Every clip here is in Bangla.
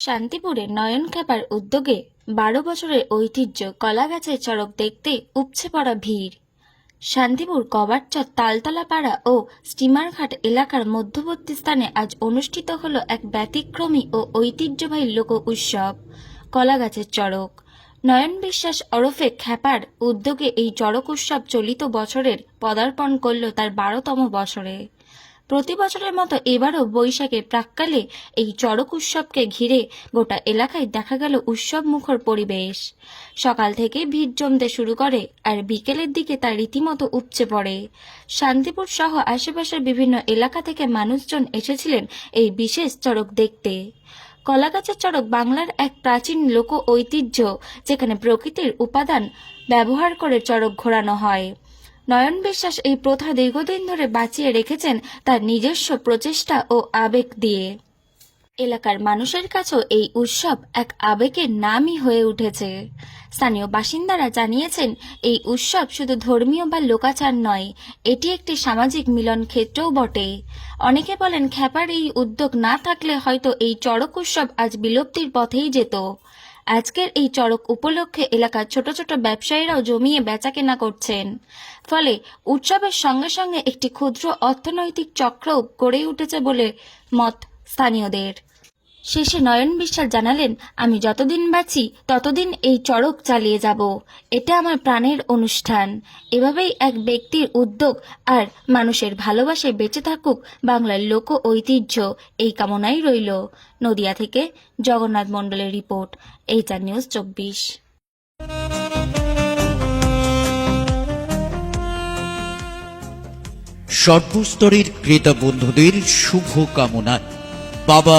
শান্তিপুরে নয়ন ক্যাপার উদ্যোগে বারো বছরের ঐতিহ্য কলাগাছের চড়ক দেখতে উপচে পড়া ভিড়। শান্তিপুর কবারচর তালতলা পাড়া ও স্টিমারঘাট এলাকার মধ্যবর্তী স্থানে আজ অনুষ্ঠিত হল এক ব্যতিক্রমী ও ঐতিহ্যবাহী লোক উৎসব কলাগাছের চড়ক। নয়ন বিশ্বাস ওরফে খ্যাপার উদ্যোগে এই চড়ক উৎসব চলিত বছরের পদার্পণ করল তার বারোতম বছরে। প্রতি বছরের মতো এবারও বৈশাখের প্রাককালে এই চড়ক উৎসবকে ঘিরে গোটা এলাকায় দেখা গেল উৎসব মুখর পরিবেশ। সকাল থেকে ভিড় জমতে শুরু করে আর বিকেলের দিকে তা রীতিমতো উপচে পড়ে। শান্তিপুর সহ আশেপাশের বিভিন্ন এলাকা থেকে মানুষজন এসেছিলেন এই বিশেষ চড়ক দেখতে। কলাগাছের চড়ক বাংলার এক প্রাচীন লোক ঐতিহ্য যেখানে প্রকৃতির উপাদান ব্যবহার করে চড়ক ঘোরানো হয়। নয়ন বিশ্বাস এই প্রথা দীর্ঘদিন ধরে বাঁচিয়ে রেখেছেন তার নিজস্ব প্রচেষ্টা ও আবেগ দিয়ে। এলাকার মানুষের কাছেও এই উৎসব এক আবেগের নামই হয়ে উঠেছে। স্থানীয় বাসিন্দারা জানিয়েছেন, এই উৎসব শুধু ধর্মীয় বা লোকাচার নয়, এটি একটি সামাজিক মিলন ক্ষেত্রও বটে। অনেকে বলেন, খ্যাপার এই উদ্যোগ না থাকলে হয়তো এই চড়ক উৎসব আজ বিলুপ্তির পথেই যেত। আজকের এই চড়ক উপলক্ষে এলাকার ছোট ছোট ব্যবসায়ীরাও জমিয়ে বেচা কেনা করছেন। ফলে উৎসবের সঙ্গে সঙ্গে একটি ক্ষুদ্র অর্থনৈতিক চক্র গড়ে উঠেছে বলে মত স্থানীয়দের। শেষে নয়ন বিশ্বাস জানালেন, আমি যতদিন বাঁচি, ততদিন এই চড়ক চালিয়ে যাব। এটা আমার প্রাণের অনুষ্ঠান। এভাবেই এক ব্যক্তির উদ্যোগ আর মানুষের ভালোবাসায় বেঁচে থাকুক বাংলার লোক ঐতিহ্য, এই কামনাই রইল। নদিয়া থেকে জগন্নাথ মণ্ডলের রিপোর্ট, এইচআর নিউজ চব্বিশ। সর্বস্তরের ক্রেতা বন্ধুদের শুভ কামনায় বাবা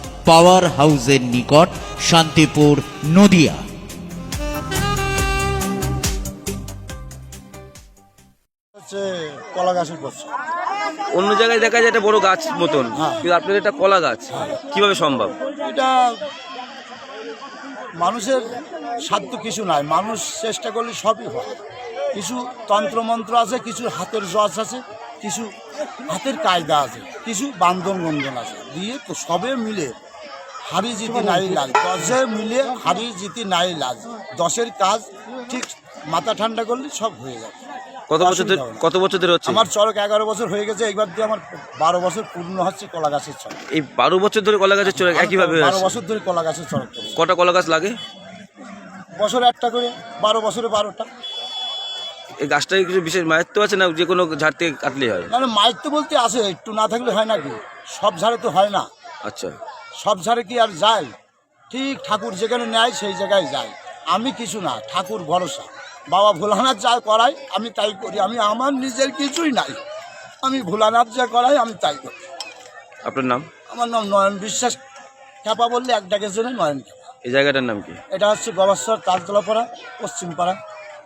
পাওয়ার হাউসের নিকট শান্তিপুর নদিয়া। হচ্ছে কলা গাছের অন্য জায়গায় দেখা যায় একটা বড় গাছ মতন হ্যাঁ। কিন্তু আপনাদের একটা কলা গাছ কীভাবে সম্ভব? এটা মানুষের সাধ্য কিছু নাই মানুষ চেষ্টা করলে সবই হয়। কিছু তন্ত্রমন্ত্র আছে কিছু হাতের জজ আছে কিছু হাতের কায়দা আছে কিছু বান্ধন বন্ধন আছে দিয়ে তো সবে মিলে হারি জিতি নাই লাগ দশে মিলে হারি জিতি নাই লাগ দশের কাজ ঠিক মাথা ঠান্ডা করলে সব হয়ে যাবে কত বছর না। কত বছর ধরে হচ্ছে? আমার চড়ক এগারো বছর হয়ে গেছে এইবার দিয়ে আমার বারো বছর পূর্ণ হচ্ছে কলা গাছের চড়ক এই বারো বছর ধরে কলা গাছের চড়ক একইভাবে বারো আছে। বছর ধরে কলা গাছের করি। কটা কলা গাছ লাগে? বছরে একটা করে বারো বছরে বারোটা। এই গাছটায় কিছু বিশেষ মায়ত্ব আছে না যে কোনো ঝাড় থেকে কাটলেই হয়? মানে মাইক তো বলতে আসে একটু না থাকলে হয় নাকি সব ঝাড়ে তো হয় না। আচ্ছা। সব ঝাড়ে কি আর যায়? ঠিক ঠাকুর যেখানে নেয় সেই জায়গায় যায়। আমি কিছু না ঠাকুর ভরসা। বাবা ভোলানাথ যা করায় আমি তাই করি। আমি আমার নিজের কিছুই নাই। আমি ভোলানাথ যা করাই আমি তাই করি। আপনার নাম? আমার নাম নয়ন বিশ্বাস। খ্যাপা বললে এক ডাকের জন্য নয়ন খ্যাপা। এই জায়গাটার নাম কি? এটা হচ্ছে গবাশ্বর তালতলাপাড়া পশ্চিমপাড়া।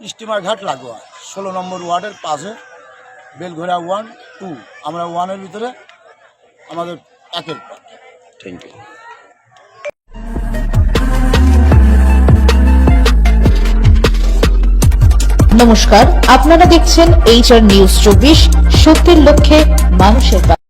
স্টিমার ঘাট লাগোয়া। ষোলো নম্বর ওয়ার্ডের পাশে বেলঘোরা ওয়ান টু। আমরা ওয়ানের ভিতরে আমাদের একের পর। থ্যাংক ইউ নমস্কার আপনারা দেখছেন এইচআর নিউজ চব্বিশ সত্যের লক্ষ্যে মানুষের